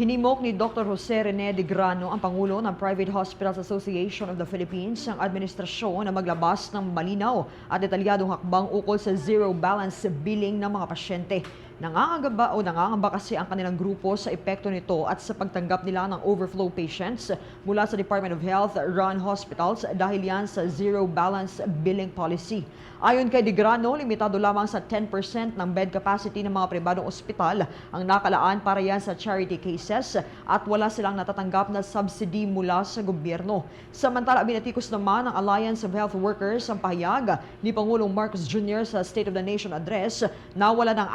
Hinimok ni Dr. Jose Rene de Grano, ang Pangulo ng Private Hospitals Association of the Philippines, ang administrasyon na maglabas ng malinaw at detalyadong hakbang ukol sa zero balance billing ng mga pasyente. Nangangamba o nangangamba kasi ang kanilang grupo sa epekto nito at sa pagtanggap nila ng overflow patients mula sa Department of Health run hospitals dahil yan sa zero balance billing policy. Ayon kay De Grano, limitado lamang sa 10% ng bed capacity ng mga pribadong ospital ang nakalaan para yan sa charity cases at wala silang natatanggap na subsidy mula sa gobyerno. Samantala, binatikos naman ng Alliance of Health Workers ang pahayag ni Pangulong Marcos Jr. sa State of the Nation address na wala ng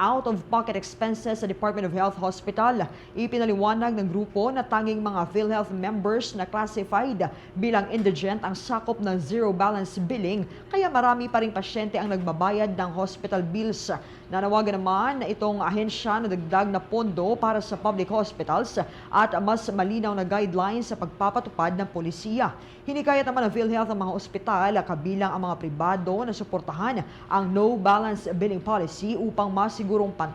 out-of-pocket expenses sa Department of Health Hospital. Ipinaliwanag ng grupo na tanging mga PhilHealth members na classified bilang indigent ang sakop ng zero balance billing kaya marami pa rin pasyente ang nagbabayad ng hospital bills. Nanawagan naman na itong ahensya na dagdag na pondo para sa public hospitals at mas malinaw na guidelines sa pagpapatupad ng polisiya. Hinikayat naman ng PhilHealth ang mga ospital kabilang ang mga pribado na suportahan ang no balance billing policy upang masigurong pantay